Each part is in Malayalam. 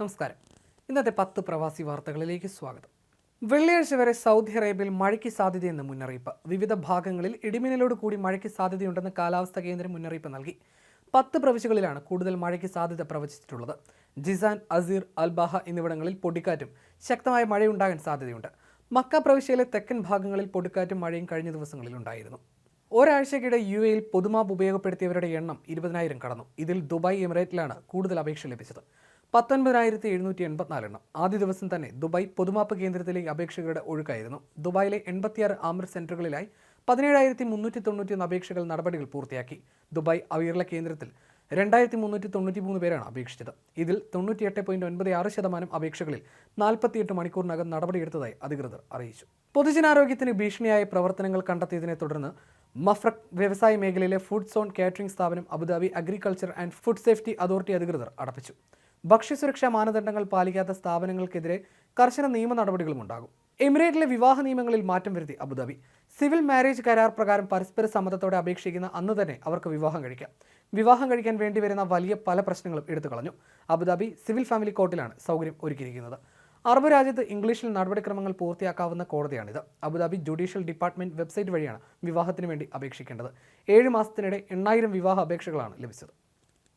നമസ്കാരം. ഇന്നത്തെ പത്ത് പ്രവാസി വാർത്തകളിലേക്ക് സ്വാഗതം. വെള്ളിയാഴ്ച വരെ സൗദി അറേബ്യയിൽ മഴയ്ക്ക് സാധ്യതയെന്ന് മുന്നറിയിപ്പ്. വിവിധ ഭാഗങ്ങളിൽ ഇടിമിന്നലോട് കൂടി മഴയ്ക്ക് സാധ്യതയുണ്ടെന്ന് കാലാവസ്ഥാ കേന്ദ്രം മുന്നറിയിപ്പ് നൽകി. പത്ത് പ്രവിശ്യകളിലാണ് കൂടുതൽ മഴയ്ക്ക് സാധ്യത പ്രവചിച്ചിട്ടുള്ളത്. ജിസാൻ അസീർ അൽബാഹ എന്നിവിടങ്ങളിൽ പൊടിക്കാറ്റും ശക്തമായ മഴയുണ്ടാകാൻ സാധ്യതയുണ്ട്. മക്ക പ്രവിശ്യയിലെ തെക്കൻ ഭാഗങ്ങളിൽ പൊടിക്കാറ്റും മഴയും കഴിഞ്ഞ ദിവസങ്ങളിൽ ഉണ്ടായിരുന്നു. ഒരാഴ്ചക്കിടെ യു എയിൽ പൊതുമാപ്പ് ഉപയോഗപ്പെടുത്തിയവരുടെ എണ്ണം ഇരുപതിനായിരം കടന്നു. ഇതിൽ ദുബായ് എമിറേറ്റിലാണ് കൂടുതൽ അപേക്ഷ ലഭിച്ചത്. പത്തൊൻപതിനായിരത്തി എഴുന്നൂറ്റി എൺപത്തിനാല് എണ്ണം ആദ്യ ദിവസം തന്നെ ദുബായ് പൊതുമാപ്പ് കേന്ദ്രത്തിലേക്ക് അപേക്ഷകരുടെ ഒഴുക്കായിരുന്നു. ദുബായിലെ എൺപത്തിയാറ് ആമർ സെന്ററുകളിലായി പതിനേഴായിരത്തി മുന്നൂറ്റി തൊണ്ണൂറ്റിയൊന്ന് അപേക്ഷകൾ നടപടികൾ പൂർത്തിയാക്കി. ദുബായ് അവീർല കേന്ദ്രത്തിൽ രണ്ടായിരത്തി മുന്നൂറ്റി തൊണ്ണൂറ്റി മൂന്ന് പേരാണ് അപേക്ഷിച്ചത്. ഇതിൽ തൊണ്ണൂറ്റിയെട്ട് പോയിന്റ് ഒൻപത് ആറ് ശതമാനം അപേക്ഷകളിൽ നാൽപ്പത്തിയെട്ട് മണിക്കൂറിനകം നടപടിയെടുത്തതായി അധികൃതർ അറിയിച്ചു. പൊതുജനാരോഗ്യത്തിന് ഭീഷണിയായ പ്രവർത്തനങ്ങൾ കണ്ടെത്തിയതിനെ തുടർന്ന് മഫ്രക് വ്യവസായ മേഖലയിലെ ഫുഡ് സോൺ കാറ്ററിംഗ് സ്ഥാപനം Abu Dhabi agriculture and food safety authority അധികൃതർ അടപ്പിച്ചു. ഭക്ഷ്യസുരക്ഷാ മാനദണ്ഡങ്ങൾ പാലിക്കാത്ത സ്ഥാപനങ്ങൾക്കെതിരെ കർശന നിയമ നടപടികളും ഉണ്ടാകും. എമിറേറ്റിലെ വിവാഹ നിയമങ്ങളിൽ മാറ്റം വരുത്തി അബുദാബി. സിവിൽ മാരേജ് കരാർ പ്രകാരം പരസ്പര സമ്മതത്തോടെ അപേക്ഷിക്കുന്ന അന്ന് തന്നെ അവർക്ക് വിവാഹം കഴിക്കാം. വിവാഹം കഴിക്കാൻ വേണ്ടി വരുന്ന വലിയ പല പ്രശ്നങ്ങളും എടുത്തു കളഞ്ഞു. അബുദാബി സിവിൽ ഫാമിലി കോർട്ടിലാണ് സൗകര്യം ഒരുക്കിയിരിക്കുന്നത്. അറബ് രാജ്യത്ത് ഇംഗ്ലീഷിൽ നടപടിക്രമങ്ങൾ പൂർത്തിയാക്കാവുന്ന കോടതിയാണിത്. Abu Dhabi judicial department website വഴിയാണ് വിവാഹത്തിന് വേണ്ടി അപേക്ഷിക്കേണ്ടത്. ഏഴ് മാസത്തിനിടെ എണ്ണായിരം വിവാഹ അപേക്ഷകളാണ് ലഭിച്ചത്.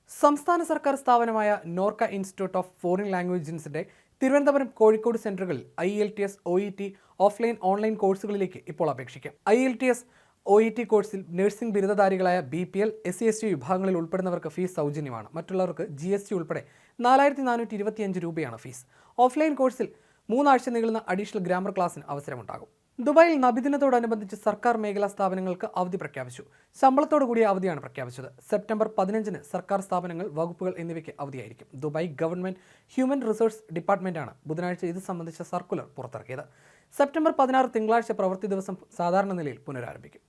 സംസ്ഥാന സർക്കാർ സ്ഥാപനമായ നോർക്ക ഇൻസ്റ്റിറ്റ്യൂട്ട് ഓഫ് ഫോറിൻ ലാംഗ്വേജസിന്റെ Thiruvananthapuram Kozhikode സെന്ററുകളിൽ IELTS O E T offline online കോഴ്സുകളിലേക്ക് ഇപ്പോൾ അപേക്ഷിക്കാം. I L T S O E T കോഴ്സിൽ nursing ബിരുദധാരികളായ B P L S C S T വിഭാഗങ്ങളിൽ ഉൾപ്പെടുന്നവർക്ക് ഫീസ് സൗജന്യമാണ്. മറ്റുള്ളവർക്ക് ജി എസ് ടി ഉൾപ്പെടെ നാലായിരത്തി നാനൂറ്റി ഇരുപത്തിയഞ്ച് രൂപയാണ് ഫീസ്. ഓഫ്ലൈൻ കോഴ്സിൽ മൂന്നാഴ്ച നീളുന്ന അഡീഷണൽ ഗ്രാമർ ക്ലാസ്സിന് അവസരമുണ്ടാകും. ദുബായിൽ നബിദിനത്തോടനുബന്ധിച്ച് സർക്കാർ മേഖലാ സ്ഥാപനങ്ങൾക്ക് അവധി പ്രഖ്യാപിച്ചു. ശമ്പളത്തോടു കൂടിയ അവധിയാണ് പ്രഖ്യാപിച്ചത്. സെപ്റ്റംബർ പതിനഞ്ചിന് സർക്കാർ സ്ഥാപനങ്ങൾ വകുപ്പുകൾ എന്നിവയ്ക്ക് അവധിയായിരിക്കും. ദുബായ് ഗവൺമെന്റ് ഹ്യൂമൻ റിസോഴ്സ് ഡിപ്പാർട്ട്മെന്റാണ് ബുധനാഴ്ച ഇത് സംബന്ധിച്ച സർക്കുലർ പുറത്തിറക്കിയത്. സെപ്റ്റംബർ പതിനാറ് തിങ്കളാഴ്ച പ്രവൃത്തി ദിവസം സാധാരണ നിലയിൽ പുനരാരംഭിക്കും.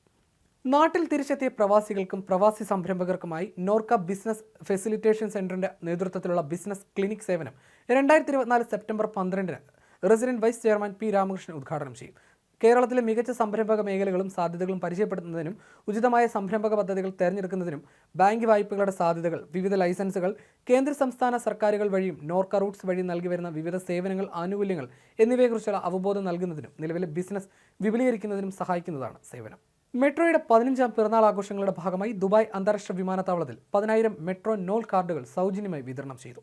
നാട്ടിൽ തിരിച്ചെത്തിയ പ്രവാസികൾക്കും പ്രവാസി സംരംഭകർക്കുമായി നോർക്ക ബിസിനസ് ഫെസിലിറ്റേഷൻ സെന്ററിന്റെ നേതൃത്വത്തിലുള്ള ബിസിനസ് ക്ലിനിക് സേവനം രണ്ടായിരത്തി ഇരുപത്തിനാല് സെപ്റ്റംബർ പന്ത്രണ്ടിന് resident vice chairman P Ramakrishnan ഉദ്ഘാടനം ചെയ്യും. കേരളത്തിലെ മികച്ച സംരംഭക മേഖലകളും സാധ്യതകളും പരിചയപ്പെടുത്തുന്നതിനും ഉചിതമായ സംരംഭക പദ്ധതികൾ തിരഞ്ഞെടുക്കുന്നതിനും ബാങ്ക് വായ്പകളുടെ സാധ്യതകൾ വിവിധ ലൈസൻസുകൾ കേന്ദ്ര സംസ്ഥാന സർക്കാരുകൾ വഴിയും നോർക്ക റൂട്ട്സ് വഴി നൽകി വരുന്ന വിവിധ സേവനങ്ങൾ ആനുകൂല്യങ്ങൾ എന്നിവയെക്കുറിച്ചുള്ള അവബോധം നൽകുന്നതിനും നിലവിലെ ബിസിനസ് വിപുലീകരിക്കുന്നതിനും സഹായിക്കുന്നതാണ് സേവനം. മെട്രോയുടെ പതിനഞ്ചാം പിറന്നാൾ ആഘോഷങ്ങളുടെ ഭാഗമായി ദുബായ് അന്താരാഷ്ട്ര വിമാനത്താവളത്തിൽ പതിനായിരം മെട്രോ നോൾ കാർഡുകൾ സൗജന്യമായി വിതരണം ചെയ്തു.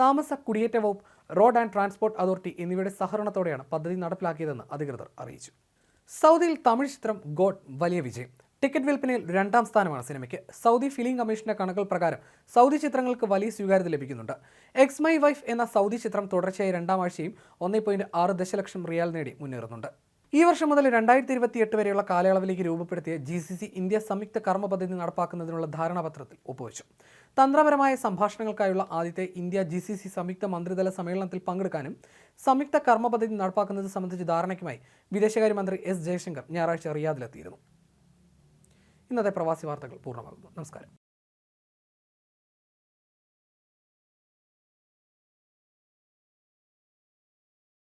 താമസ കുടിയേറ്റ വകുപ്പ് റോഡ് ആൻഡ് ട്രാൻസ്പോർട്ട് അതോറിറ്റി എന്നിവയുടെ സഹകരണത്തോടെയാണ് പദ്ധതി നടപ്പിലാക്കിയതെന്ന് അധികൃതർ അറിയിച്ചു. സൗദിയിൽ തമിഴ് ചിത്രം ഗോഡ് വലിയ വിജയം. ടിക്കറ്റ് വിൽപ്പനയിൽ രണ്ടാം സ്ഥാനമാണ് സിനിമയ്ക്ക്. സൗദി ഫിലിം കമ്മീഷന്റെ കണക്കുകൾ പ്രകാരം സൗദി ചിത്രങ്ങൾക്ക് വലിയ സ്വീകാര്യത ലഭിക്കുന്നുണ്ട്. എക്സ് മൈ വൈഫ് എന്ന സൗദി ചിത്രം തുടർച്ചയായി രണ്ടാം ആഴ്ചയും ഒന്നേ പോയിന്റ് ആറ് ദശലക്ഷം റിയാൽ നേടി മുന്നേറുന്നുണ്ട്. ഈ വർഷം മുതൽ രണ്ടായിരത്തി ഇരുപത്തി എട്ട് വരെയുള്ള കാലയളവിലേക്ക് രൂപപ്പെടുത്തിയ ജി സി സി ഇന്ത്യ സംയുക്ത കർമ്മ പദ്ധതി നടപ്പാക്കുന്നതിനുള്ള ധാരണാപത്രത്തിൽ ഒപ്പുവച്ചു. തന്ത്രപരമായ സംഭാഷണങ്ങൾക്കായുള്ള ആദ്യത്തെ ഇന്ത്യ ജി സി സി സംയുക്ത മന്ത്രിതല സമ്മേളനത്തിൽ പങ്കെടുക്കാനും സംയുക്ത കർമ്മ പദ്ധതി നടപ്പാക്കുന്നത് സംബന്ധിച്ച് ധാരണയ്ക്കുമായി വിദേശകാര്യമന്ത്രി എസ് ജയശങ്കർ ഞായറാഴ്ച റിയാദിലെത്തിയിരുന്നു. ഇന്നത്തെ പ്രവാസി വാർത്തകൾ പൂർണമാകുന്നു. നമസ്കാരം.